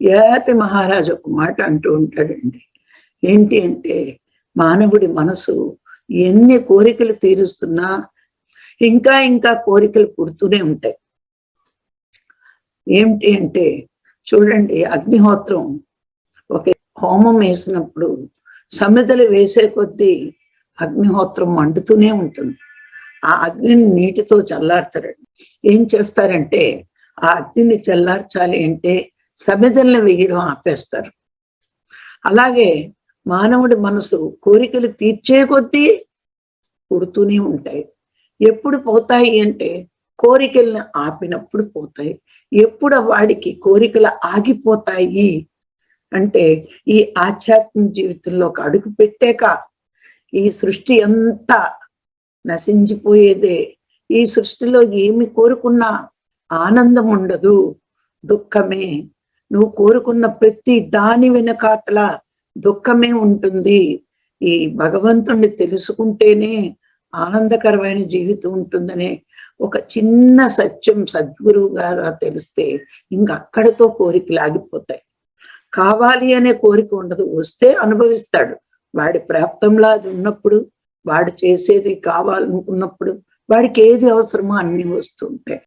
యాతి మహారాజు ఒక మాట అంటూ ఉంటాడండి. ఏంటి అంటే మానవుడి మనసు ఎన్ని కోరికలు తీరుస్తున్నా ఇంకా ఇంకా కోరికలు పుడుతూనే ఉంటాయి. ఏమిటి అంటే చూడండి అగ్నిహోత్రం ఒక హోమం వేసినప్పుడు సమిదలు వేసే కొద్దీ అగ్నిహోత్రం మండుతూనే ఉంటుంది. ఆ అగ్నిని నీటితో చల్లార్చరండి ఏం చేస్తారంటే ఆ అగ్నిని చల్లార్చాలి అంటే సమిదల్ని వేయడం ఆపేస్తారు. అలాగే మానవుడి మనసు కోరికలు తీర్చే కొద్దీ పుడుతూనే ఉంటాయి. ఎప్పుడు పోతాయి అంటే కోరికల్ని ఆపినప్పుడు పోతాయి. ఎప్పుడు వాడికి కోరికలు ఆగిపోతాయి అంటే ఈ ఆధ్యాత్మిక జీవితంలో ఒక అడుగు పెట్టాక ఈ సృష్టి అంతా నశించిపోయేదే ఈ సృష్టిలో ఏమి కోరుకున్నా ఆనందం ఉండదు దుఃఖమే నువ్వు కోరుకున్న ప్రతి దాని వెనకాతల దుఃఖమే ఉంటుంది. ఈ భగవంతుణ్ణి తెలుసుకుంటేనే ఆనందకరమైన జీవితం ఉంటుందనే ఒక చిన్న సత్యం సద్గురువు గారు తెలిస్తే ఇంక అక్కడితో కోరికలు ఆగిపోతాయి. కావాలి అనే కోరిక ఉండదు వస్తే అనుభవిస్తాడు. వాడి ప్రాప్తంలో అది ఉన్నప్పుడు వాడు చేసేది కావాలనుకున్నప్పుడు వాడికి ఏది అవసరమో అన్ని వస్తుంటాయి